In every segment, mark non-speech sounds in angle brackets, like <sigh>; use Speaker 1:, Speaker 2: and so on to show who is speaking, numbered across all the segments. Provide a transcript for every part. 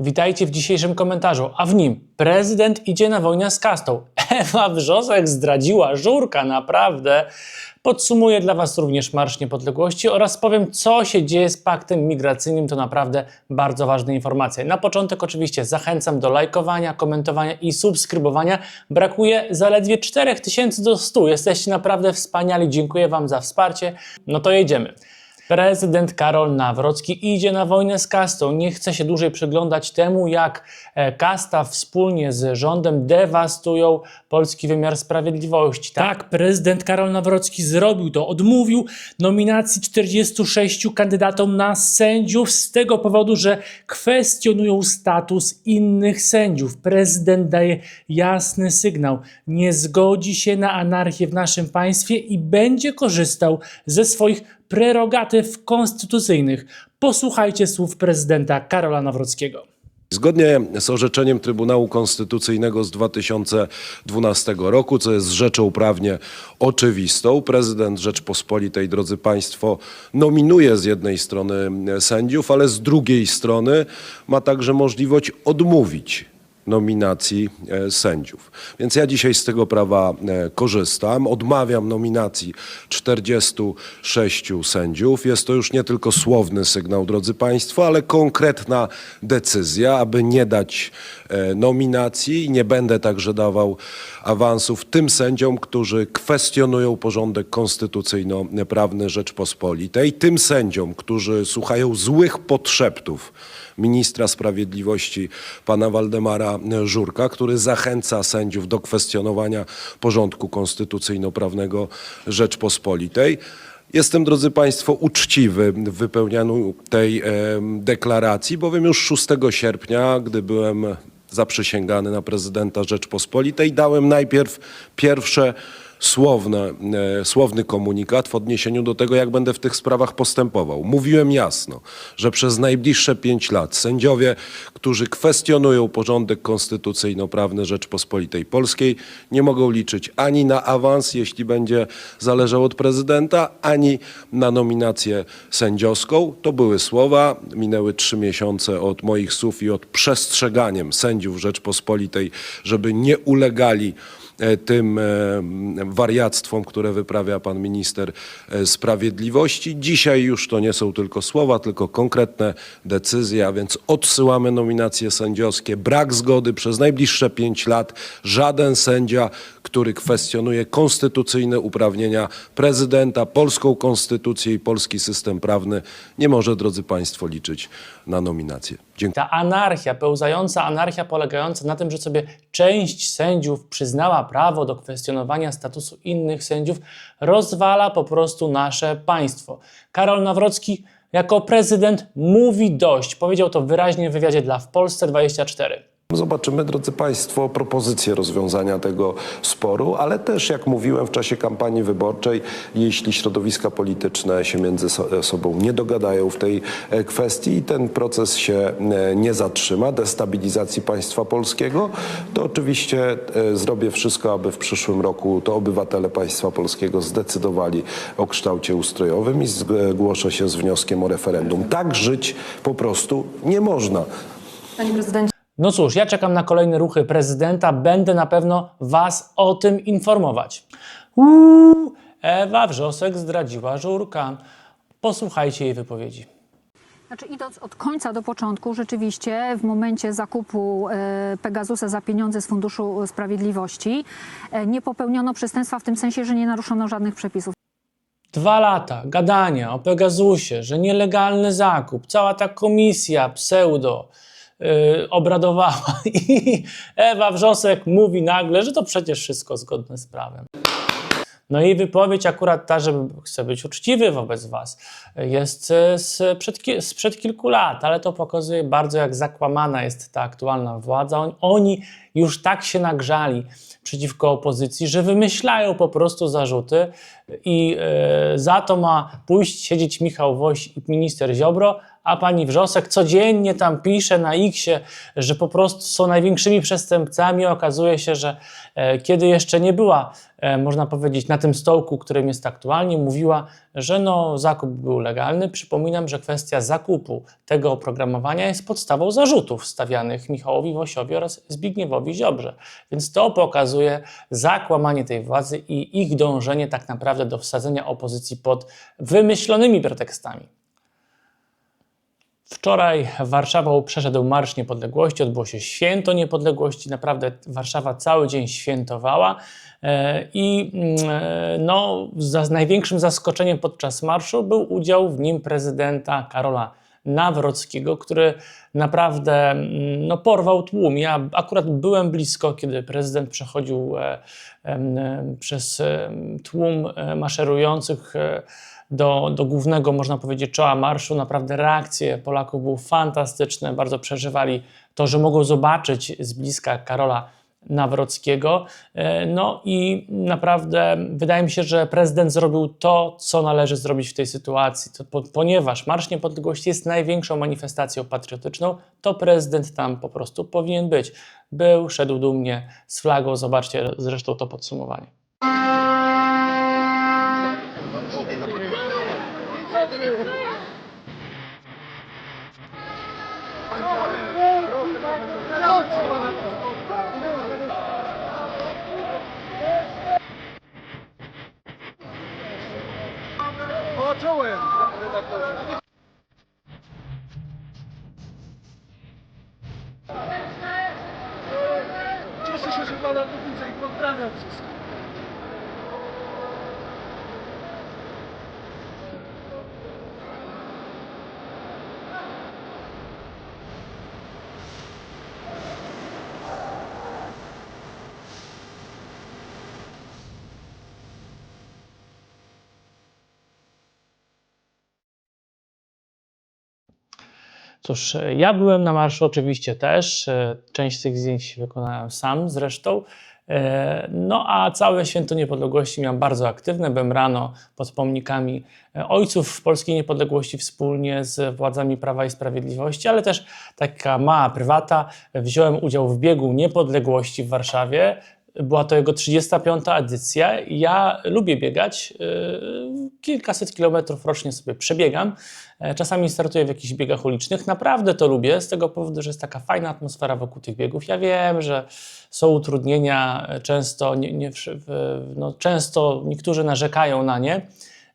Speaker 1: Witajcie w dzisiejszym komentarzu, a w nim prezydent idzie na wojnę z kastą. Ewa Wrzosek zdradziła żurka, naprawdę. Podsumuję dla Was również Marsz Niepodległości oraz powiem, co się dzieje z paktem migracyjnym. To naprawdę bardzo ważne informacje. Na początek oczywiście zachęcam do lajkowania, komentowania i subskrybowania. Brakuje zaledwie 4000 do 100. Jesteście naprawdę wspaniali. Dziękuję Wam za wsparcie. No to jedziemy. Prezydent Karol Nawrocki idzie na wojnę z kastą. Nie chce się dłużej przyglądać temu, jak e, kasta wspólnie z rządem dewastują polski wymiar sprawiedliwości. Tak, prezydent Karol Nawrocki zrobił to. Odmówił nominacji 46 kandydatom na sędziów z tego powodu, że kwestionują status innych sędziów. Prezydent daje jasny sygnał. Nie zgodzi się na anarchię w naszym państwie i będzie korzystał ze swoich prerogatyw konstytucyjnych. Posłuchajcie słów prezydenta Karola Nawrockiego.
Speaker 2: Zgodnie z orzeczeniem Trybunału Konstytucyjnego z 2012 roku, co jest rzeczą prawnie oczywistą, prezydent Rzeczpospolitej, drodzy Państwo, nominuje z jednej strony sędziów, ale z drugiej strony ma także możliwość odmówić nominacji e, sędziów. Więc ja dzisiaj z tego prawa e, korzystam. Odmawiam nominacji 46 sędziów. Jest to już nie tylko słowny sygnał, drodzy Państwo, ale konkretna decyzja, aby nie dać e, nominacji i nie będę także dawał awansów tym sędziom, którzy kwestionują porządek konstytucyjno-prawny Rzeczpospolitej, tym sędziom, którzy słuchają złych podszeptów ministra sprawiedliwości pana Waldemara Żurka, który zachęca sędziów do kwestionowania porządku konstytucyjno-prawnego Rzeczpospolitej. Jestem, drodzy Państwo, uczciwy w wypełnianiu tej e, deklaracji, bowiem już 6 sierpnia, gdy byłem zaprzysięgany na prezydenta Rzeczpospolitej, dałem najpierw pierwsze słowne, e, słowny komunikat w odniesieniu do tego, jak będę w tych sprawach postępował. Mówiłem jasno, że przez najbliższe pięć lat sędziowie, którzy kwestionują porządek konstytucyjno-prawny Rzeczpospolitej Polskiej, nie mogą liczyć ani na awans, jeśli będzie zależał od prezydenta, ani na nominację sędziowską. To były słowa. Minęły trzy miesiące od moich słów i od przestrzeganiem sędziów Rzeczpospolitej, żeby nie ulegali tym e, wariactwom, które wyprawia pan minister e, sprawiedliwości. Dzisiaj już to nie są tylko słowa, tylko konkretne decyzje, a więc odsyłamy nominacje sędziowskie. Brak zgody przez najbliższe pięć lat. Żaden sędzia, który kwestionuje konstytucyjne uprawnienia prezydenta, polską konstytucję i polski system prawny, nie może, drodzy państwo, liczyć na nominację. Dziękuję.
Speaker 1: Ta anarchia, pełzająca anarchia polegająca na tym, że sobie część sędziów przyznała prawo do kwestionowania statusu innych sędziów, rozwala po prostu nasze państwo. Karol Nawrocki jako prezydent mówi dość. Powiedział to wyraźnie w wywiadzie dla W Polsce 24.
Speaker 2: Zobaczymy, drodzy Państwo, propozycje rozwiązania tego sporu, ale też, jak mówiłem w czasie kampanii wyborczej, jeśli środowiska polityczne się między so- sobą nie dogadają w tej e, kwestii i ten proces się e, nie zatrzyma, destabilizacji państwa polskiego, to oczywiście e, zrobię wszystko, aby w przyszłym roku to obywatele państwa polskiego zdecydowali o kształcie ustrojowym i zgłoszę się z wnioskiem o referendum. Tak żyć po prostu nie można.
Speaker 3: Panie prezydencie,
Speaker 1: No cóż, ja czekam na kolejne ruchy prezydenta. Będę na pewno Was o tym informować. Uuu, Ewa Wrzosek zdradziła żurka. Posłuchajcie jej wypowiedzi.
Speaker 3: znaczy idąc od końca do początku, rzeczywiście w momencie zakupu e, Pegasusa za pieniądze z Funduszu Sprawiedliwości e, nie popełniono przestępstwa w tym sensie, że nie naruszono żadnych przepisów.
Speaker 1: Dwa lata gadania o Pegasusie, że nielegalny zakup, cała ta komisja pseudo obradowała <laughs> i Ewa Wrzosek mówi nagle, że to przecież wszystko zgodne z prawem. No i wypowiedź akurat ta, że chcę być uczciwy wobec Was, jest sprzed, ki- sprzed kilku lat, ale to pokazuje bardzo, jak zakłamana jest ta aktualna władza. On- Oni już tak się nagrzali przeciwko opozycji, że wymyślają po prostu zarzuty i e, za to ma pójść siedzieć Michał Woś i minister Ziobro, a pani Wrzosek codziennie tam pisze na Xie, że po prostu są największymi przestępcami. Okazuje się, że e, kiedy jeszcze nie była, e, można powiedzieć, na tym stołku, którym jest aktualnie, mówiła, że no, zakup był legalny. Przypominam, że kwestia zakupu tego oprogramowania jest podstawą zarzutów stawianych Michałowi Wosiowi oraz Zbigniewowi Ziobrze. Więc to pokazuje zakłamanie tej władzy i ich dążenie tak naprawdę do wsadzenia opozycji pod wymyślonymi pretekstami. Wczoraj Warszawą przeszedł Marsz Niepodległości, odbyło się Święto Niepodległości. Naprawdę Warszawa cały dzień świętowała. E, I mm, e, no, za, największym zaskoczeniem podczas marszu był udział w nim prezydenta Karola Nawrockiego, który naprawdę mm, no, porwał tłum. Ja akurat byłem blisko, kiedy prezydent przechodził e, przez tłum maszerujących. Do, do głównego, można powiedzieć, czoła marszu. Naprawdę reakcje Polaków były fantastyczne, bardzo przeżywali to, że mogą zobaczyć z bliska Karola Nawrockiego. E, No i naprawdę wydaje mi się, że prezydent zrobił to, co należy zrobić w tej sytuacji. To, po, ponieważ Marsz Niepodległości jest największą manifestacją patriotyczną, to prezydent tam po prostu powinien być. Był, szedł dumnie z flagą. Zobaczcie zresztą to podsumowanie.
Speaker 4: Pana widzę i pozdrawiam wszystkich.
Speaker 1: Cóż, e, ja byłem na marszu oczywiście też. e, Część tych zdjęć wykonałem sam zresztą. E, No a całe święto niepodległości miałem bardzo aktywne. Byłem rano pod pomnikami ojców polskiej niepodległości wspólnie z władzami Prawa i Sprawiedliwości, ale też taka mała prywata. Wziąłem udział w biegu niepodległości w Warszawie. Była to jego 35. edycja. Ja lubię biegać. yy, Kilkaset kilometrów rocznie sobie przebiegam. E, Czasami startuję w jakichś biegach ulicznych. Naprawdę to lubię, z tego powodu, że jest taka fajna atmosfera wokół tych biegów. Ja wiem, że są utrudnienia, e, często, nie, nie, no, często niektórzy narzekają na nie.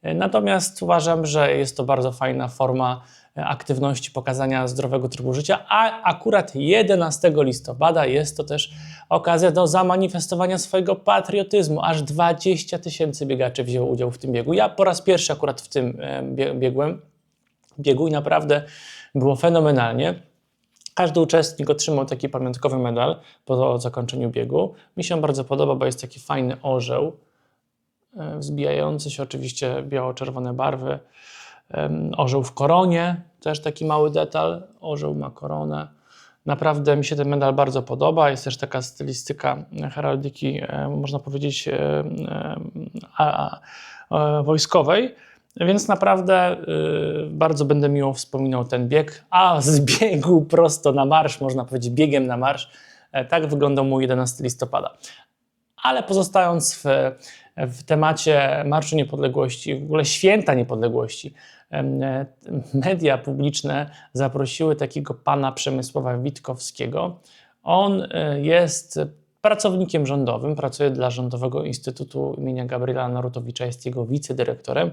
Speaker 1: E, Natomiast uważam, że jest to bardzo fajna forma aktywności, pokazania zdrowego trybu życia, a akurat 11 listopada jest to też okazja do zamanifestowania swojego patriotyzmu. Aż 20 tysięcy biegaczy wzięło udział w tym biegu. Ja po raz pierwszy akurat w tym e, bie- biegłem, biegu i naprawdę było fenomenalnie. Każdy uczestnik otrzymał taki pamiątkowy medal po zakończeniu biegu. Mi się on bardzo podoba, bo jest taki fajny orzeł, e, wzbijający się oczywiście biało-czerwone barwy. Orzeł w koronie, też taki mały detal. Orzeł ma koronę. Naprawdę mi się ten medal bardzo podoba. Jest też taka stylistyka heraldyki, e, można powiedzieć, e, e, a, a, wojskowej. Więc naprawdę y, bardzo będę miło wspominał ten bieg. A z <laughs> biegu prosto na marsz, można powiedzieć biegiem na marsz. Tak wyglądał mój 11 listopada. Ale pozostając w, w temacie Marszu Niepodległości, w ogóle święta niepodległości, e, media publiczne zaprosiły takiego pana Przemysława Witkowskiego. On e, jest pracownikiem rządowym, pracuje dla Rządowego Instytutu imienia Gabriela Narutowicza, jest jego wicedyrektorem.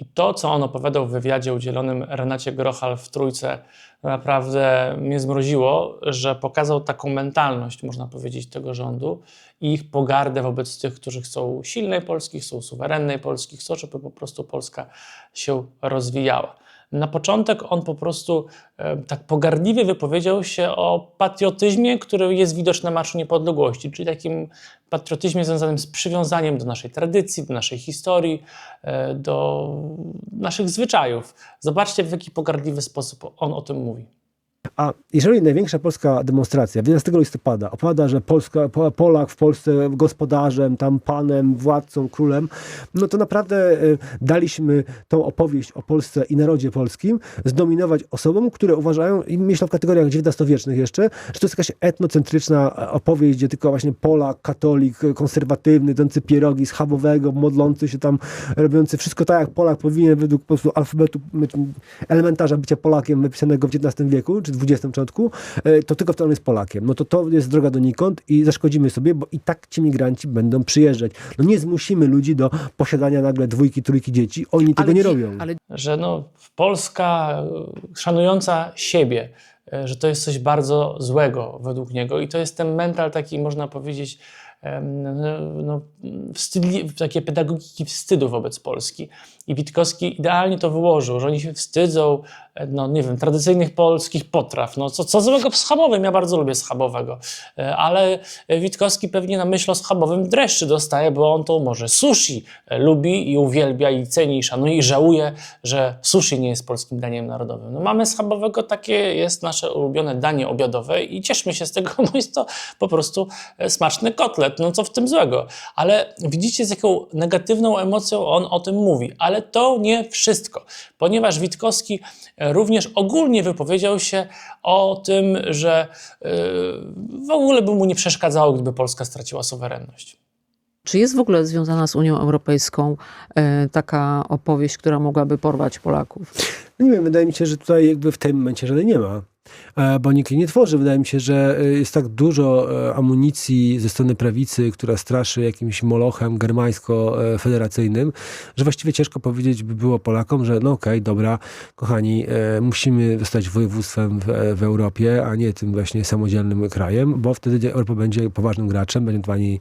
Speaker 1: I to, co on opowiadał w wywiadzie udzielonym Renacie Grochal w Trójce, naprawdę mnie zmroziło, że pokazał taką mentalność, można powiedzieć, tego rządu i ich pogardę wobec tych, którzy chcą silnej Polski, chcą suwerennej Polski, chcą, żeby po prostu Polska się rozwijała. Na początek on po prostu e, tak pogardliwie wypowiedział się o patriotyzmie, który jest widoczny na Marszu Niepodległości, czyli takim patriotyzmie związanym z przywiązaniem do naszej tradycji, do naszej historii, e, do naszych zwyczajów. Zobaczcie, w jaki pogardliwy sposób on o tym mówi.
Speaker 5: A jeżeli największa polska demonstracja 11 listopada opowiada, że Polska, Po- Polak w Polsce gospodarzem, tam panem, władcą, królem, no to naprawdę y, daliśmy tą opowieść o Polsce i narodzie polskim zdominować osobom, które uważają, i myślą w kategoriach XIX-wiecznych jeszcze, że to jest jakaś etnocentryczna opowieść, gdzie tylko właśnie Polak, katolik, konserwatywny, dący pierogi schabowego, modlący się tam, robiący wszystko tak, jak Polak powinien według po prostu alfabetu elementarza bycia Polakiem wypisanego w XIX wieku, czy XX początku, e, to tylko wtedy on jest Polakiem. No to to jest droga donikąd i zaszkodzimy sobie, bo i tak ci migranci będą przyjeżdżać. No nie zmusimy ludzi do posiadania nagle dwójki, trójki dzieci. Oni tego nie
Speaker 6: ci-
Speaker 5: robią.
Speaker 6: Ale
Speaker 1: że no, Polska e, szanująca siebie, e, że to jest coś bardzo złego według niego i to jest ten mental taki, można powiedzieć, no, wstydli, takie pedagogiki wstydu wobec Polski. I Witkowski idealnie to wyłożył, że oni się wstydzą, no nie wiem, tradycyjnych polskich potraw. No co, co złego w schabowym, ja bardzo lubię schabowego, E, ale Witkowski pewnie na myśl o schabowym dreszczy dostaje, bo on to może sushi e, lubi i uwielbia i ceni i szanuje i żałuje, że sushi nie jest polskim daniem narodowym. No mamy schabowego, takie jest nasze ulubione danie obiadowe i cieszmy się z tego, <laughs> bo jest to po prostu e, smaczny kotlet, no co w tym złego. Ale widzicie z jaką negatywną emocją on o tym mówi, ale to nie wszystko, ponieważ Witkowski e, również ogólnie wypowiedział się o tym, że e, w ogóle by mu nie przeszkadzało, gdyby Polska straciła suwerenność.
Speaker 6: czy jest w ogóle związana z Unią Europejską e, taka opowieść, która mogłaby porwać Polaków?
Speaker 5: Nie wiem, wydaje mi się, że tutaj jakby w tym momencie żadnej nie ma. E, Bo nikt jej nie tworzy. Wydaje mi się, że e, jest tak dużo e, amunicji ze strony prawicy, która straszy jakimś molochem germańsko-federacyjnym, że właściwie ciężko powiedzieć by było Polakom, że no okej, dobra, kochani, musimy zostać województwem w, w Europie, a nie tym właśnie samodzielnym krajem, bo wtedy Europa będzie poważnym graczem, będzie pani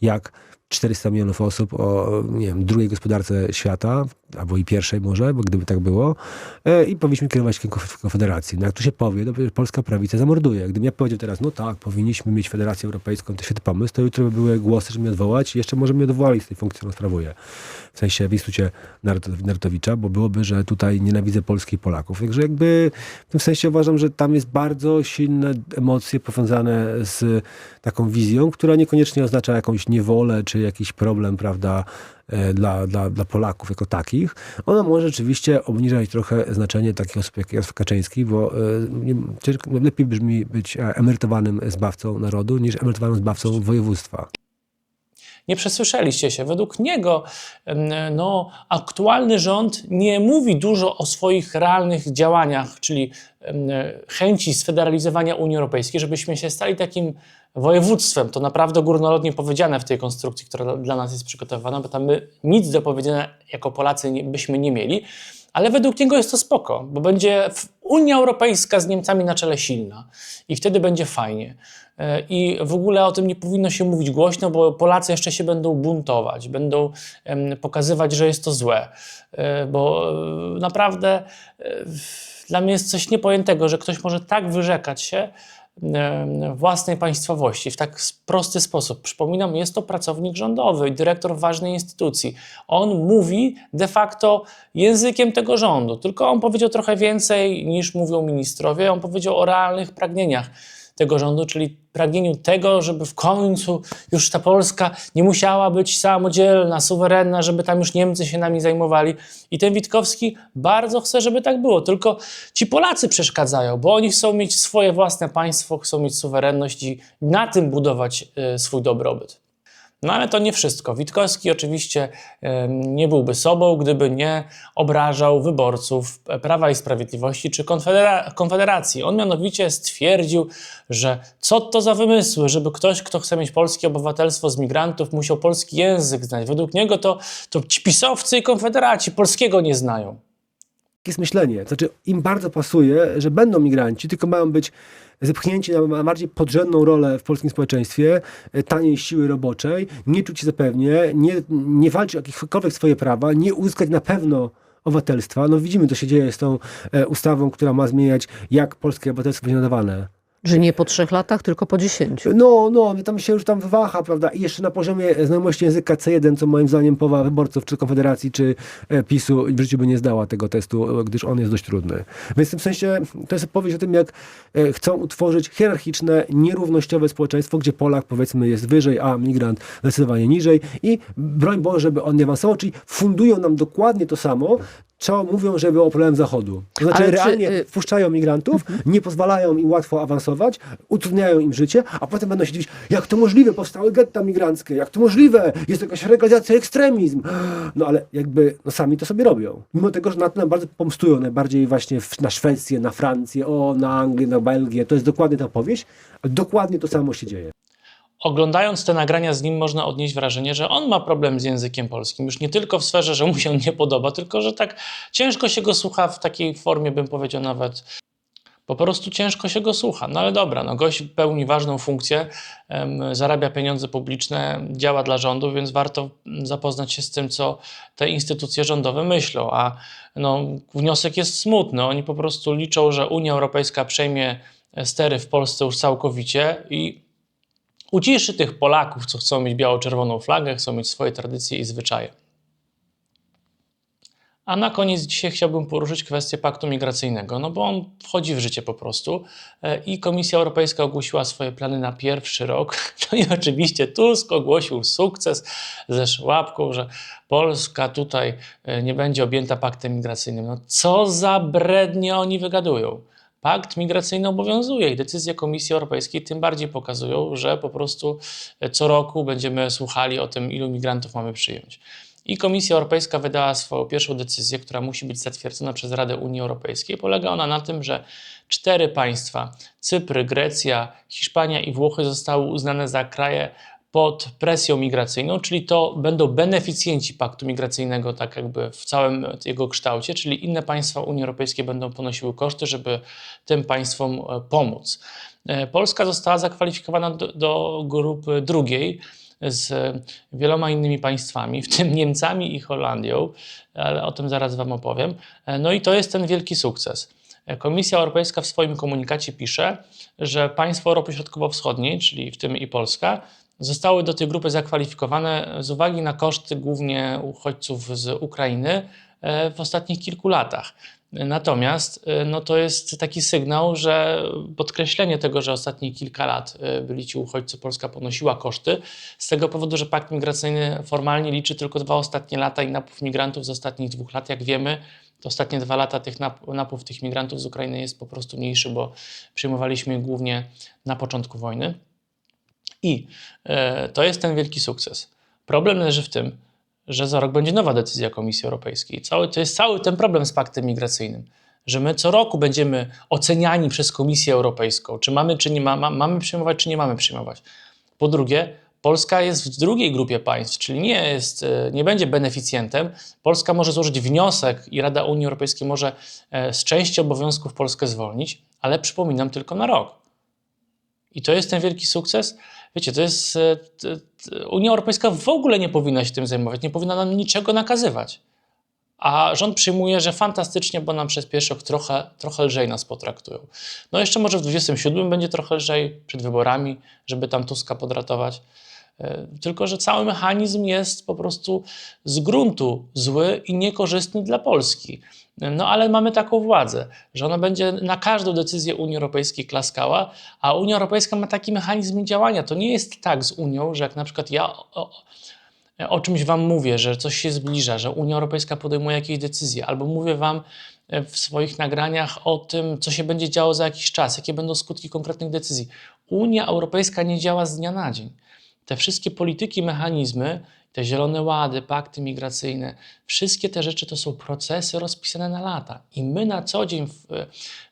Speaker 5: jak 400 milionów osób o, nie wiem, drugiej gospodarce świata, albo i pierwszej może, bo gdyby tak było, e, i powinniśmy kierować się konf- konfederacji. No jak tu się powie, to przecież polska prawica zamorduje. Gdybym ja powiedział teraz, no tak, powinniśmy mieć Federację Europejską, to świetny pomysł, to jutro by były głosy, żeby mnie odwołać i jeszcze może mnie odwołali z tej funkcji, którą sprawuję. W sensie w Instytucie Narut- Narutowicza, bo byłoby, że tutaj nienawidzę Polski i Polaków. Także jakby w tym sensie uważam, że tam jest bardzo silne emocje powiązane z taką wizją, która niekoniecznie oznacza jakąś niewolę, czy jakiś problem, prawda, dla, dla, dla Polaków jako takich. Ona może rzeczywiście obniżać trochę znaczenie takich osób jak Jarosław Kaczyński, bo e, lepiej brzmi być e, emerytowanym zbawcą narodu, niż emerytowanym zbawcą województwa.
Speaker 1: Nie przesłyszeliście się. Według niego no, aktualny rząd nie mówi dużo o swoich realnych działaniach, czyli chęci sfederalizowania Unii Europejskiej, żebyśmy się stali takim województwem. To naprawdę górnolotnie powiedziane w tej konstrukcji, która dla- nas jest przygotowana, bo tam my nic do powiedzenia jako Polacy byśmy nie mieli. Ale według niego jest to spoko, bo będzie Unia Europejska z Niemcami na czele silna i wtedy będzie fajnie. E, I w ogóle o tym nie powinno się mówić głośno, bo Polacy jeszcze się będą buntować, będą pokazywać, że jest to złe. E, Bo e, naprawdę dla mnie jest coś niepojętego, że ktoś może tak wyrzekać się własnej państwowości w tak prosty sposób. Przypominam, jest to pracownik rządowy, dyrektor ważnej instytucji. On mówi de facto językiem tego rządu, tylko on powiedział trochę więcej niż mówią ministrowie. On powiedział o realnych pragnieniach tego rządu, czyli pragnieniu tego, żeby w końcu już ta Polska nie musiała być samodzielna, suwerenna, żeby tam już Niemcy się nami zajmowali. I ten Witkowski bardzo chce, żeby tak było. Tylko ci Polacy przeszkadzają, bo oni chcą mieć swoje własne państwo, chcą mieć suwerenność i na tym budować y, swój dobrobyt. No ale to nie wszystko. Witkowski oczywiście nie byłby sobą, gdyby nie obrażał wyborców Prawa i Sprawiedliwości czy Konfedera Konfederacji. On mianowicie stwierdził, że co to za wymysły, żeby ktoś, kto chce mieć polskie obywatelstwo z migrantów, musiał polski język znać. Według niego to, to ci pisowcy i konfederaci polskiego nie znają.
Speaker 5: Jest myślenie. Znaczy, im bardzo pasuje, że będą migranci, tylko mają być zepchnięci na bardziej podrzędną rolę w polskim społeczeństwie, e, taniej siły roboczej, nie czuć się zapewnie, nie, nie walczyć o jakiekolwiek swoje prawa, nie uzyskać na pewno obywatelstwa. No widzimy, co się dzieje z tą e, ustawą, która ma zmieniać, jak polskie obywatelstwo będzie nadawane.
Speaker 6: Że nie po trzech latach, tylko po dziesięciu.
Speaker 5: No, no, tam się już tam waha, prawda? I jeszcze na poziomie znajomości języka C1, co moim zdaniem połowa wyborców czy Konfederacji, czy e, PiSu w życiu by nie zdała tego testu, e, gdyż on jest dość trudny. Więc w tym sensie to jest opowieść o tym, jak e, chcą utworzyć hierarchiczne, nierównościowe społeczeństwo, gdzie Polak powiedzmy jest wyżej, a migrant zdecydowanie niżej i broń Boże, żeby on nie awansował, czyli fundują nam dokładnie to samo, co mówią, że było problem Zachodu. To znaczy
Speaker 6: Ale czy,
Speaker 5: realnie
Speaker 6: y-
Speaker 5: wpuszczają migrantów, nie pozwalają im łatwo awansować, utrudniają im życie, a potem będą się dziwić, jak to możliwe, powstały getta migranckie, jak to możliwe, jest jakaś legalizacja ekstremizm. No ale jakby no, sami to sobie robią. Mimo tego, że na to nam bardzo pomstują, najbardziej właśnie w, na Szwecję, na Francję, o, na Anglię, na Belgię, to jest dokładnie ta opowieść, a dokładnie to samo się dzieje.
Speaker 1: Oglądając te nagrania z nim można odnieść wrażenie, że on ma problem z językiem polskim. Już nie tylko w sferze, że mu się nie podoba, tylko że tak ciężko się go słucha w takiej formie, bym powiedział nawet. Po prostu ciężko się go słucha. No ale dobra, no gość pełni ważną funkcję, em, zarabia pieniądze publiczne, działa dla rządu, więc warto zapoznać się z tym, co te instytucje rządowe myślą. A no, wniosek jest smutny. Oni po prostu liczą, że Unia Europejska przejmie stery w Polsce już całkowicie i uciszy tych Polaków, co chcą mieć biało-czerwoną flagę, chcą mieć swoje tradycje i zwyczaje. A na koniec dzisiaj chciałbym poruszyć kwestię paktu migracyjnego, no bo on wchodzi w życie po prostu e, i Komisja Europejska ogłosiła swoje plany na pierwszy rok. <laughs> No i oczywiście Tusk ogłosił sukces ze szłapką, że Polska tutaj e, nie będzie objęta paktem migracyjnym. No co za brednie oni wygadują. Pakt migracyjny obowiązuje i decyzje Komisji Europejskiej tym bardziej pokazują, że po prostu e, co roku będziemy słuchali o tym, ilu migrantów mamy przyjąć. I Komisja Europejska wydała swoją pierwszą decyzję, która musi być zatwierdzona przez Radę Unii Europejskiej. Polega ona na tym, że cztery państwa Cypr, Grecja, Hiszpania i Włochy zostały uznane za kraje pod presją migracyjną, czyli to będą beneficjenci paktu migracyjnego, tak jakby w całym jego kształcie, czyli inne państwa Unii Europejskiej będą ponosiły koszty, żeby tym państwom e, pomóc. E, Polska została zakwalifikowana do, do grupy drugiej z wieloma innymi państwami, w tym Niemcami i Holandią, ale o tym zaraz Wam opowiem. E, No i to jest ten wielki sukces. Komisja Europejska w swoim komunikacie pisze, że państwa Europy Środkowo-Wschodniej, czyli w tym i Polska, zostały do tej grupy zakwalifikowane z uwagi na koszty głównie uchodźców z Ukrainy e, w ostatnich kilku latach. Natomiast e, no to jest taki sygnał, że podkreślenie tego, że ostatnie kilka lat e, byli ci uchodźcy, Polska ponosiła koszty, z tego powodu, że pakt migracyjny formalnie liczy tylko dwa ostatnie lata i napływ migrantów z ostatnich dwóch lat. Jak wiemy, to ostatnie dwa lata tych nap- napływ tych migrantów z Ukrainy jest po prostu mniejszy, bo przyjmowaliśmy głównie na początku wojny. I e, to jest ten wielki sukces. Problem leży w tym, że za rok będzie nowa decyzja Komisji Europejskiej. Cały, to jest cały ten problem z paktem migracyjnym, że my co roku będziemy oceniani przez Komisję Europejską, czy mamy, czy nie ma, ma, mamy przyjmować, czy nie mamy przyjmować. Po drugie, Polska jest w drugiej grupie państw, czyli nie, jest, e, nie będzie beneficjentem. Polska może złożyć wniosek i Rada Unii Europejskiej może e, z części obowiązków Polskę zwolnić, ale przypominam tylko na rok. I to jest ten wielki sukces. Wiecie, to jest. e, Unia Europejska w ogóle nie powinna się tym zajmować, nie powinna nam niczego nakazywać. A rząd przyjmuje, że fantastycznie, bo nam przez pierwszy rok trochę, trochę lżej nas potraktują. No jeszcze może w 27 będzie trochę lżej przed wyborami, żeby tam Tuska podratować. E, Tylko, że cały mechanizm jest po prostu z gruntu zły i niekorzystny dla Polski. No ale mamy taką władzę, że ona będzie na każdą decyzję Unii Europejskiej klaskała, a Unia Europejska ma taki mechanizm działania. To nie jest tak z Unią, że jak na przykład ja o czymś Wam mówię, że coś się zbliża, że Unia Europejska podejmuje jakieś decyzje, albo mówię Wam e, w swoich nagraniach o tym, co się będzie działo za jakiś czas, jakie będą skutki konkretnych decyzji. Unia Europejska nie działa z dnia na dzień. Te wszystkie polityki, mechanizmy, te zielone łady, pakty migracyjne, wszystkie te rzeczy to są procesy rozpisane na lata. I my na co dzień, w,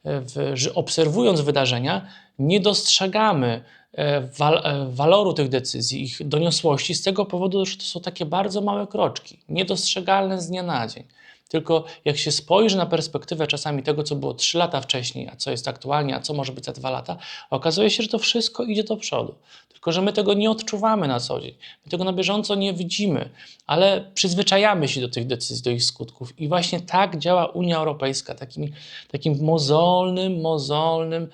Speaker 1: w, obserwując wydarzenia, nie dostrzegamy e, wal, e, waloru tych decyzji, ich doniosłości z tego powodu, że to są takie bardzo małe kroczki, niedostrzegalne z dnia na dzień. Tylko jak się spojrzy na perspektywę czasami tego, co było 3 lata wcześniej, a co jest aktualnie, a co może być za 2 lata, okazuje się, że to wszystko idzie do przodu. Tylko, że my tego nie odczuwamy na co dzień. My tego na bieżąco nie widzimy, ale przyzwyczajamy się do tych decyzji, do ich skutków. I właśnie tak działa Unia Europejska, takim, takim mozolnym, mozolnym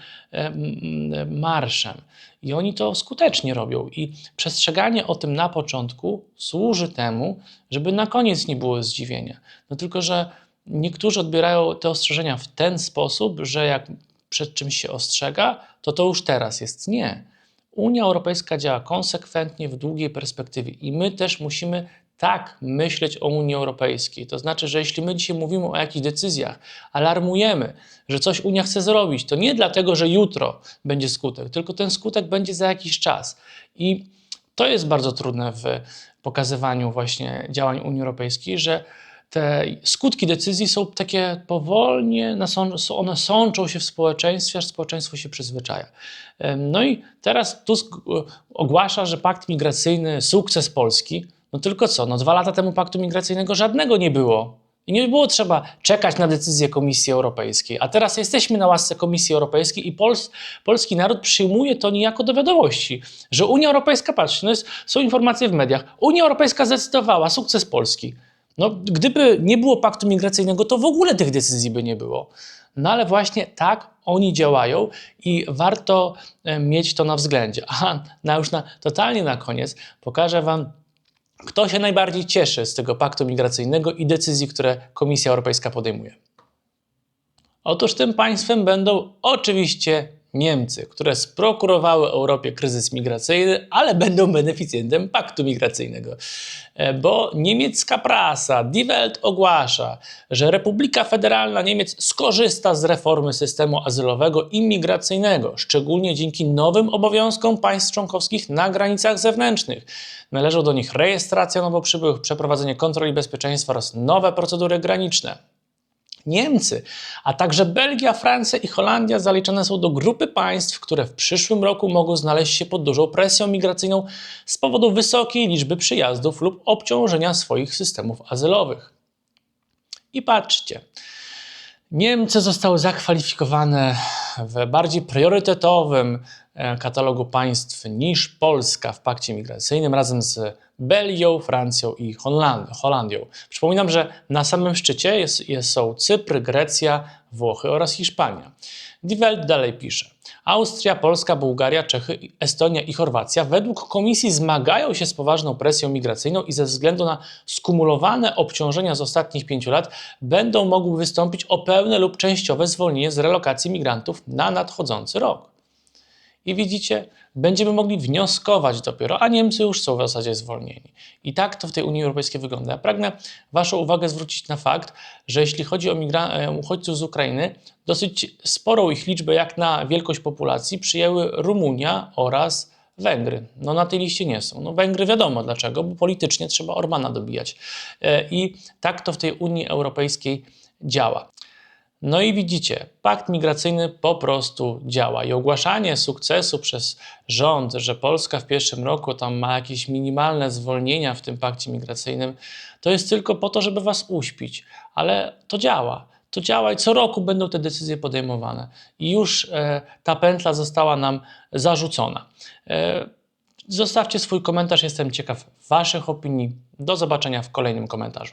Speaker 1: marszem. I oni to skutecznie robią. I przestrzeganie o tym na początku służy temu, żeby na koniec nie było zdziwienia. No tylko, że niektórzy odbierają te ostrzeżenia w ten sposób, że jak przed czymś się ostrzega, to to już teraz jest. Nie. Unia Europejska działa konsekwentnie w długiej perspektywie i my też musimy tak myśleć o Unii Europejskiej. To znaczy, że jeśli my dzisiaj mówimy o jakichś decyzjach, alarmujemy, że coś Unia chce zrobić, to nie dlatego, że jutro będzie skutek, tylko ten skutek będzie za jakiś czas. I to jest bardzo trudne w pokazywaniu właśnie działań Unii Europejskiej, że te skutki decyzji są takie powolnie, one sączą się w społeczeństwie, aż społeczeństwo się przyzwyczaja. No i teraz Tusk e, ogłasza, że pakt migracyjny, sukces Polski. No tylko co, no dwa lata temu paktu migracyjnego żadnego nie było. I nie było trzeba czekać na decyzję Komisji Europejskiej. A teraz jesteśmy na łasce Komisji Europejskiej i Pols polski naród przyjmuje to niejako do wiadomości, że Unia Europejska, patrzcie, no są informacje w mediach, Unia Europejska zdecydowała, sukces Polski. No, gdyby nie było paktu migracyjnego, to w ogóle tych decyzji by nie było. No ale właśnie tak oni działają i warto e, mieć to na względzie. Aha, na już na, totalnie na koniec pokażę Wam, kto się najbardziej cieszy z tego paktu migracyjnego i decyzji, które Komisja Europejska podejmuje. Otóż tym państwem będą oczywiście Niemcy, które sprokurowały Europie kryzys migracyjny, ale będą beneficjentem paktu migracyjnego. E, Bo niemiecka prasa, Die Welt ogłasza, że Republika Federalna Niemiec skorzysta z reformy systemu azylowego i migracyjnego, szczególnie dzięki nowym obowiązkom państw członkowskich na granicach zewnętrznych. Należą do nich rejestracja nowo przybyłych, przeprowadzenie kontroli bezpieczeństwa oraz nowe procedury graniczne. Niemcy, a także Belgia, Francja i Holandia zaliczone są do grupy państw, które w przyszłym roku mogą znaleźć się pod dużą presją migracyjną z powodu wysokiej liczby przyjazdów lub obciążenia swoich systemów azylowych. I patrzcie, Niemcy zostały zakwalifikowane w bardziej priorytetowym e, katalogu państw niż Polska w pakcie migracyjnym razem z Belgią, Francją i Holand- Holandią. Przypominam, że na samym szczycie jest, jest, są Cypr, Grecja, Włochy oraz Hiszpania. Die Welt dalej pisze. Austria, Polska, Bułgaria, Czechy, Estonia i Chorwacja według komisji zmagają się z poważną presją migracyjną i ze względu na skumulowane obciążenia z ostatnich pięciu lat będą mogły wystąpić o pełne lub częściowe zwolnienie z relokacji migrantów na nadchodzący rok. I widzicie, będziemy mogli wnioskować dopiero, a Niemcy już są w zasadzie zwolnieni. I tak to w tej Unii Europejskiej wygląda. Pragnę Waszą uwagę zwrócić na fakt, że jeśli chodzi o e, uchodźców z Ukrainy, dosyć sporą ich liczbę, jak na wielkość populacji, przyjęły Rumunia oraz Węgry. No na tej liście nie są. No Węgry wiadomo dlaczego, bo politycznie trzeba Orbana dobijać. E, I tak to w tej Unii Europejskiej działa. No i widzicie, pakt migracyjny po prostu działa i ogłaszanie sukcesu przez rząd, że Polska w pierwszym roku tam ma jakieś minimalne zwolnienia w tym pakcie migracyjnym, to jest tylko po to, żeby was uśpić, ale to działa. To działa i co roku będą te decyzje podejmowane. I już e, ta pętla została nam zarzucona. E, zostawcie swój komentarz, jestem ciekaw Waszych opinii. Do zobaczenia w kolejnym komentarzu.